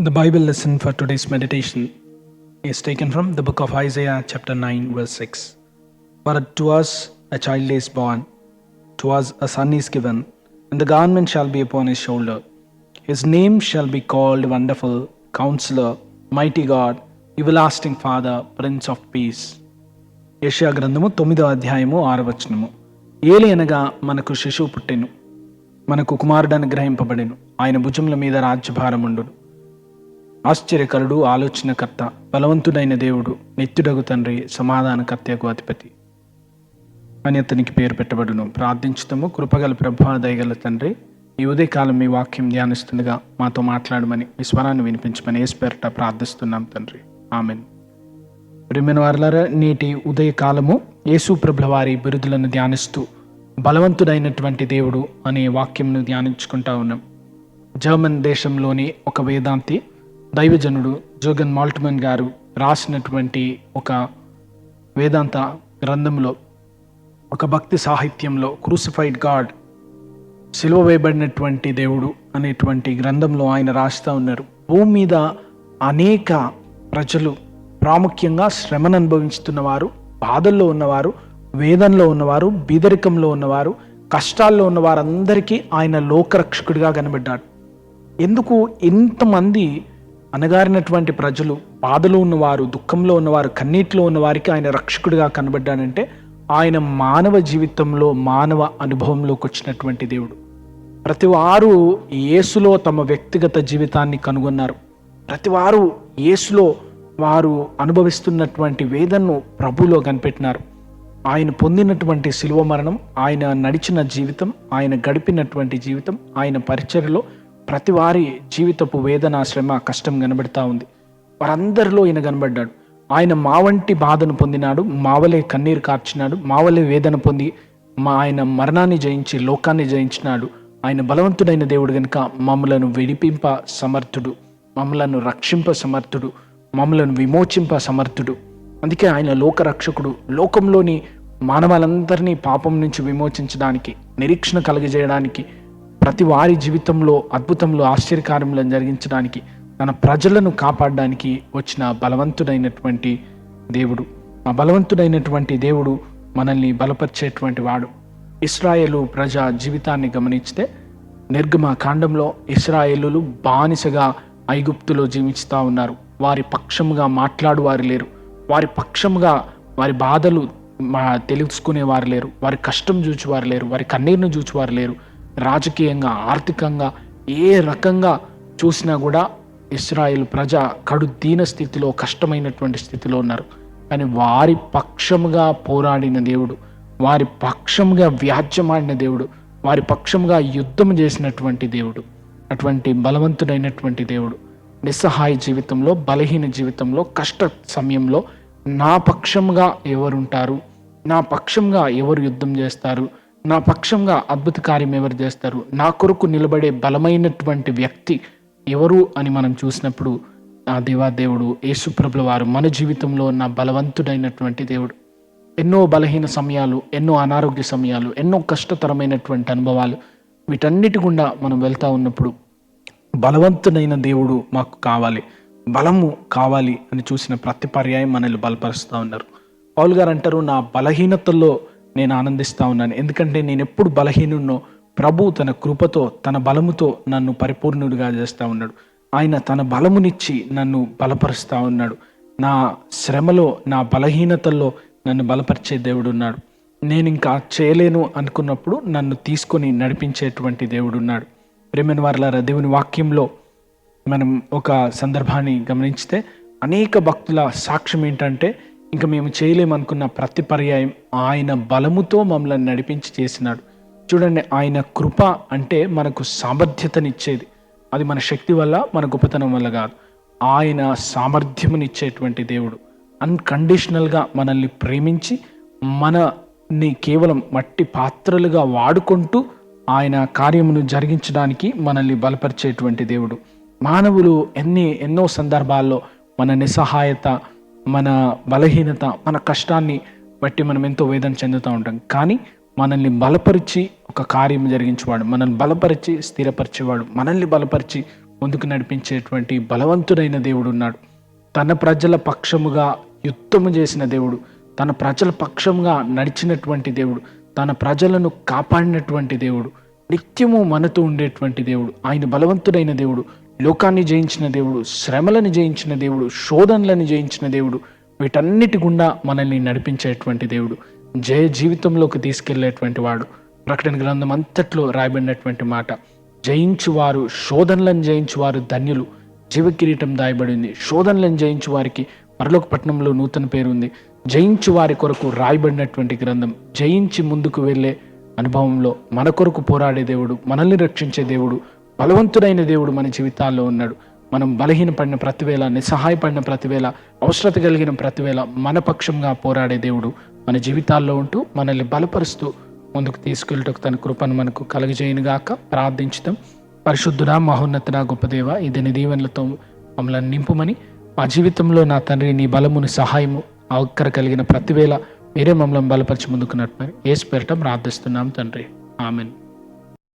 The Bible lesson for today's meditation is taken from the book of Isaiah, chapter 9, verse 6. For to us a child is born, to us a son is given, and the government shall be upon his shoulder. His name shall be called Wonderful, Counselor, Mighty God, Everlasting Father, Prince of Peace. యెషయా గ్రంథము తొమ్మిదో అధ్యాయము ఆరవచనము ఏలి అనగా మనకు శిశువు పుట్టెను మనకు కుమారుడు అనుగ్రహింపబడెను ఆయన భుజముల మీద రాజ్యభారముండును ఆశ్చర్యకరుడు ఆలోచనకర్త బలవంతుడైన దేవుడు నిత్యుడగు తండ్రి సమాధానకర్తకు అధిపతి. అని అతనికి పేరు పెట్టబడును. ప్రార్థించుతాము కృపగల ప్రభా దయగల తండ్రి ఈ ఉదయకాలం మీ వాక్యం ధ్యానిస్తుండగా మాతో మాట్లాడమని మీ స్వరాన్ని వినిపించమని ఏసుపేరట ప్రార్థిస్తున్నాం తండ్రి. ఆమెన్. ప్రిమిన వారులారా నేటి ఉదయకాలము యేసు ప్రభుల వారి బిరుదులను ధ్యానిస్తూ బలవంతుడైనటువంటి దేవుడు అనే వాక్యంను ధ్యానించుకుంటా ఉన్నాం. జర్మన్ దేశంలోని ఒక వేదాంతి దైవజనుడు జోగన్ మాల్ట్మన్ గారు రాసినటువంటి ఒక వేదాంత గ్రంథంలో ఒక భక్తి సాహిత్యంలో క్రూసిఫైడ్ గాడ్ సిలువ వేయబడినటువంటి దేవుడు అనేటువంటి గ్రంథంలో ఆయన రాస్తూ ఉన్నారు. భూమి మీద అనేక ప్రజలు ప్రాముఖ్యంగా శ్రమను అనుభవిస్తున్నవారు బాధల్లో ఉన్నవారు వేదనలో ఉన్నవారు బీదరికంలో ఉన్నవారు కష్టాల్లో ఉన్న వారందరికీ ఆయన లోకరక్షకుడిగా కనబడ్డాడు. ఎందుకు ఇంతమంది అనగారినటువంటి ప్రజలు బాధలో ఉన్నవారు దుఃఖంలో ఉన్నవారు కన్నీటిలో ఉన్నవారికి ఆయన రక్షకుడిగా కనబడ్డాడంటే ఆయన మానవ జీవితంలో మానవ అనుభవంలోకి వచ్చినటువంటి దేవుడు. ప్రతి వారు యేసులో తమ వ్యక్తిగత జీవితాన్ని కనుగొన్నారు. ప్రతి వారు యేసులో వారు అనుభవిస్తున్నటువంటి వేదనను ప్రభులో కనిపెట్టినారు. ఆయన పొందినటువంటి శిలువ మరణం ఆయన నడిచిన జీవితం ఆయన గడిపినటువంటి జీవితం ఆయన పరిచర్లో ప్రతి వారి జీవితపు వేదన శ్రమ కష్టం కనబడతా ఉంది. వారందరిలో ఈయన కనబడ్డాడు. ఆయన మా వంటి బాధను పొందినాడు మావలే కన్నీరు కార్చినాడు మావలే వేదన పొంది మా ఆయన మరణాన్ని జయించి లోకాన్ని జయించినాడు. ఆయన బలవంతుడైన దేవుడు కనుక మమ్మలను విడిపింప సమర్థుడు మమ్మలను రక్షింప సమర్థుడు మమ్మలను విమోచింప సమర్థుడు. అందుకే ఆయన లోకరక్షకుడు. లోకంలోని మానవాలందరినీ పాపం నుంచి విమోచించడానికి నిరీక్షణ కలుగజేయడానికి ప్రతి వారి జీవితంలో అద్భుతంలో ఆశ్చర్యకార్యములను జరిగించడానికి తన ప్రజలను కాపాడడానికి వచ్చిన బలవంతుడైనటువంటి దేవుడు. ఆ బలవంతుడైనటువంటి దేవుడు మనల్ని బలపరిచేటువంటి వాడు. ఇస్రాయేలు ప్రజ జీవితాన్ని గమనిస్తే నిర్గమ కాండంలో ఇస్రాయేలులు బానిసగా ఐగుప్తులో జీవిస్తూ ఉన్నారు. వారి పక్షముగా మాట్లాడువారు లేరు. వారి పక్షముగా వారి బాధలు తెలుసుకునేవారు లేరు. వారి కష్టం చూచువారు లేరు. వారి కన్నీరును చూచువారు లేరు. రాజకీయంగా ఆర్థికంగా ఏ రకంగా చూసినా కూడా ఇస్రాయిల్ ప్రజ కడు దీన స్థితిలో కష్టమైనటువంటి స్థితిలో ఉన్నారు. కానీ వారి పక్షముగా పోరాడిన దేవుడు వారి పక్షముగా వ్యాజ్యమాడిన దేవుడు వారి పక్షముగా యుద్ధం చేసినటువంటి దేవుడు అటువంటి బలవంతుడైనటువంటి దేవుడు నిస్సహాయ జీవితంలో బలహీన జీవితంలో కష్ట సమయంలో నా పక్షంగా ఎవరుంటారు? నా పక్షంగా ఎవరు యుద్ధం చేస్తారు? నా పక్షంగా అద్భుత కార్యం ఎవరు చేస్తారు? నా కొరకు నిలబడే బలమైనటువంటి వ్యక్తి ఎవరు అని మనం చూసినప్పుడు ఆ దేవాదేవుడు యేసుప్రభుల వారు మన జీవితంలో నా బలవంతుడైనటువంటి దేవుడు. ఎన్నో బలహీన సమయాలు ఎన్నో అనారోగ్య సమయాలు ఎన్నో కష్టతరమైనటువంటి అనుభవాలు వీటన్నిటి గుండా మనం వెళ్తా ఉన్నప్పుడు బలవంతుడైన దేవుడు మాకు కావాలి బలము కావాలి అని చూసిన ప్రతి పర్యాయం మనల్ని బలపరుస్తూ ఉన్నారు. పౌల్ గారు అంటారు నా బలహీనతల్లో నేను ఆనందిస్తూ ఉన్నాను. ఎందుకంటే నేను ఎప్పుడు బలహీనున్నో ప్రభు తన కృపతో తన బలముతో నన్ను పరిపూర్ణుడిగా చేస్తూ ఉన్నాడు. ఆయన తన బలమునిచ్చి నన్ను బలపరుస్తూ ఉన్నాడు. నా శ్రమలో నా బలహీనతల్లో నన్ను బలపరిచే దేవుడు ఉన్నాడు. నేను ఇంకా చేయలేను అనుకున్నప్పుడు నన్ను తీసుకొని నడిపించేటువంటి దేవుడు ఉన్నాడు. ప్రేమైన వారులారా దేవుని వాక్యంలో మనం ఒక సందర్భాన్ని గమనించితే అనేక భక్తుల సాక్ష్యం ఏంటంటే ఇంకా మేము చేయలేమనుకున్న ప్రతి పర్యాయం ఆయన బలముతో మమ్మల్ని నడిపించి చేసినాడు. చూడండి ఆయన కృప అంటే మనకు సామర్థ్యతనిచ్చేది. అది మన శక్తి వల్ల మన గొప్పతనం వల్ల కాదు. ఆయన సామర్థ్యమునిచ్చేటువంటి దేవుడు. అన్కండిషనల్గా మనల్ని ప్రేమించి మనని కేవలం మట్టి పాత్రలుగా వాడుకుంటూ ఆయన కార్యమును జరిగించడానికి మనల్ని బలపరిచేటువంటి దేవుడు. మానవులు ఎన్ని ఎన్నో సందర్భాల్లో మన నిస్సహాయత మన బలహీనత మన కష్టాన్ని బట్టి మనం ఎంతో వేదన చెందుతూ ఉంటాం. కానీ మనల్ని బలపరిచి ఒక కార్యం జరిగించేవాడు మనల్ని బలపరిచి స్థిరపరిచేవాడు మనల్ని బలపరిచి ముందుకు నడిపించేటువంటి బలవంతుడైన దేవుడు ఉన్నాడు. తన ప్రజల పక్షముగా యుద్ధము చేసిన దేవుడు తన ప్రజల పక్షంగా నడిచినటువంటి దేవుడు తన ప్రజలను కాపాడినటువంటి దేవుడు నిత్యము మనతో ఉండేటువంటి దేవుడు ఆయన బలవంతుడైన దేవుడు లోకాన్ని జయించిన దేవుడు శ్రమలను జయించిన దేవుడు శోధనలను జయించిన దేవుడు వీటన్నిటి గుండా మనల్ని నడిపించేటువంటి దేవుడు జయ జీవితంలోకి తీసుకెళ్ళేటువంటి వాడు. ప్రకటన గ్రంథం అంతట్లో రాయబడినటువంటి మాట జయించువారు శోధనలను జయించువారు ధన్యులు. జీవకిరీటం దాయబడింది. శోధనలను జయించు వారికి మరలోక పట్టణంలో నూతన పేరు ఉంది జయించు వారి కొరకు రాయబడినటువంటి గ్రంథం జయించి ముందుకు వెళ్ళే అనుభవంలో మన కొరకు పోరాడే దేవుడు మనల్ని రక్షించే దేవుడు బలవంతుడైన దేవుడు మన జీవితాల్లో ఉన్నాడు. మనం బలహీనపడిన ప్రతివేళ నిస్సహాయపడిన ప్రతివేళ అవసరత కలిగిన ప్రతివేళ మన పక్షంగా పోరాడే దేవుడు మన జీవితాల్లో ఉంటూ మనల్ని బలపరుస్తూ ముందుకు తీసుకెళ్ళటకు తన కృపను మనకు కలగజేయనుగాక ప్రార్థించుతాం. పరిశుద్ధుడా మహోన్నతుడా గొప్పదేవ ఇది దీవెనలతో మమ్మల్ని నింపుమని మా జీవితంలో నా తండ్రి నీ బలముని సహాయము అవక్కర కలిగిన ప్రతివేళ మీరే మమ్మల్ని బలపరిచి ముందుకు నడిపారు. ఏ పెరటం ప్రార్థిస్తున్నాం తండ్రి. ఆమెన్.